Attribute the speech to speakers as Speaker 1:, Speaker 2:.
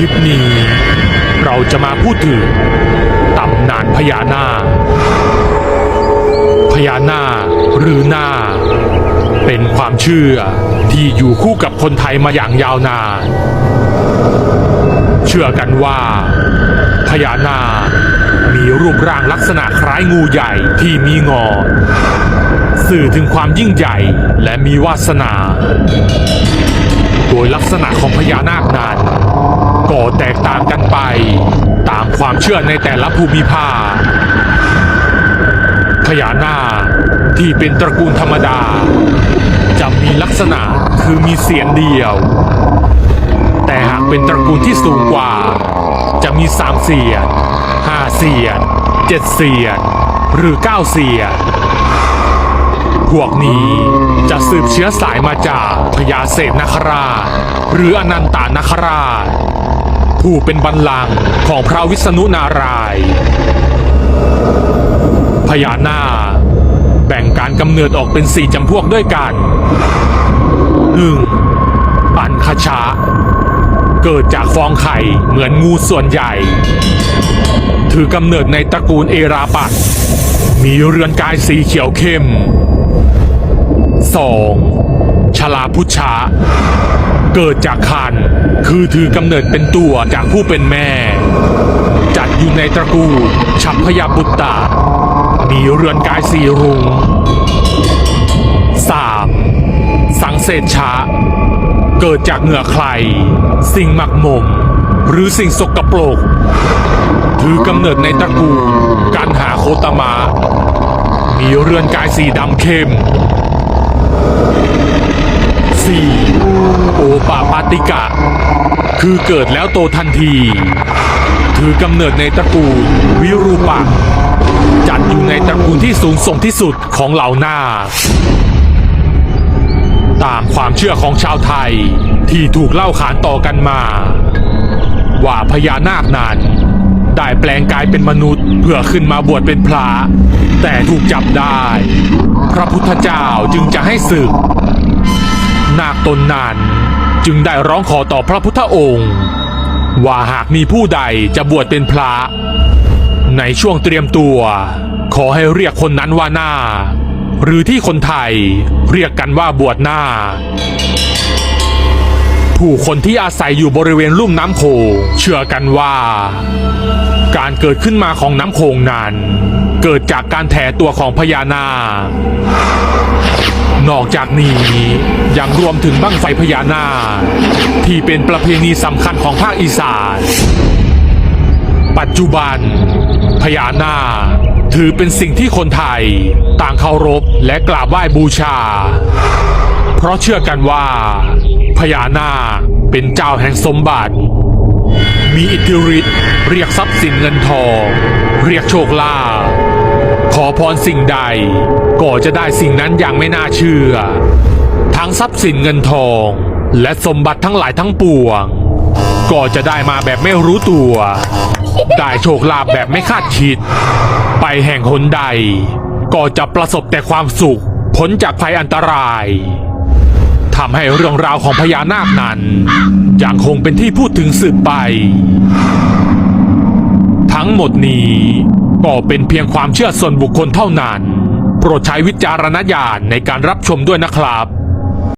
Speaker 1: ลิปนี้ เราจะมาพูดถึงตำนานพญานาคพญานาคหรือนาคเป็นความเชื่อที่อยู่คู่กับคนไทยมาอย่างยาวนาน เชื่อกันว่าพญานาคมีรูปร่างลักษณะคล้ายงูใหญ่ที่มีงอ สื่อถึงความยิ่งใหญ่และมีวาสนา โดยลักษณะของพญานาคนั้น ก็แตกต่างกันไป ตามความเชื่อในแต่ละภูมิภาคพญานาคที่เป็นตระกูลธรรมดา จะมีลักษณะคือมีเสียนเดียว แต่หากเป็นตระกูลที่สูงกว่า จะมีสามเสียนห้าเสียนเจ็ดเสียนหรือเก้าเสียนพวกนี้จะสืบเชื้อสายมาจากพญาเศษนคราช หรืออนันตานคราช เป็นบัลลังก์ของพระวิษณุนารายณ์พญานาคแบ่งการกำเนิดออกเป็นสี่จำพวกด้วยกัน 1. ปันคชะ เกิดจากฟองไข่เหมือนงูส่วนใหญ่ ถือกำเนิดในตระกูลเอราปัตมีเรือนกายสีเขียวเข้ม 2. ชลาพุชะเกิดจากคันคือถือกำเนิดเป็นตัวจากผู้เป็นแม่ จัดอยู่ในตระกูลชัพพยาบุตตามีเรือนกายสีรุง 3. สังเสษชะ เกิดจากเหงื่อใคร สิ่งหมักหมม หรือสิ่งสกปรก ถือกำเนิดในตระกูลการหาโคตมะมีเรือนกายสีดำเข้ม 4. โอปาปาติกะ คือเกิดแล้วโตทันที ถือกำเนิดในตระกูลวิรูปักษ์จัดอยู่ในตระกูลที่สูงส่งที่สุดของเหล่านาคตามความเชื่อของชาวไทยที่ถูกเล่าขานต่อกันมา ว่าพญานาคนั้นได้แปลงกายเป็นมนุษย์เพื่อขึ้นมาบวชเป็นพระแต่ถูกจับได้ พระพุทธเจ้าจึงจะให้ศึก นาคตนนั้น จึงได้ร้องขอต่อพระพุทธองค์ ว่าหากมีผู้ใดจะบวชเป็นพระ ในช่วงเตรียมตัว ขอให้เรียกคนนั้นว่าหน้า หรือที่คนไทยเรียกกันว่าบวชหน้า ผู้คนที่อาศัยอยู่บริเวณลุ่มน้ำโขงเชื่อกันว่า การเกิดขึ้นมาของน้ำโขงนั้น เกิดจากการแถตัวของพญานาคนอกจากนี้ยังรวมถึงบั้งไฟพญานาคที่เป็นประเพณีสำคัญของภาคอีสาน ปัจจุบัน พญานาคถือเป็นสิ่งที่คนไทยต่างเคารพและกราบไหว้บูชา เพราะเชื่อกันว่า พญานาคเป็นเจ้าแห่งสมบัติ มีอิทธิฤทธิ์เรียกทรัพย์สินเงินทอง เรียกโชคลาภขอพรสิ่งใด ก็จะได้สิ่งนั้นอย่างไม่น่าเชื่อ ทั้งทรัพย์สินเงินทอง และสมบัติทั้งหลายทั้งปวง ก็จะได้มาแบบไม่รู้ตัว ได้โชคลาภแบบไม่คาดคิด ไปแห่งหนใด ก็จะประสบแต่ความสุข พ้นจากภัยอันตราย ทำให้เรื่องราวของพญานาคนั้นยังคงเป็นที่พูดถึงสืบไป ทั้งหมดนี้ก็เป็นเพียงความเชื่อส่วนบุคคลเท่านั้น โปรดใช้วิจารณญาณในการรับชมด้วยนะครับ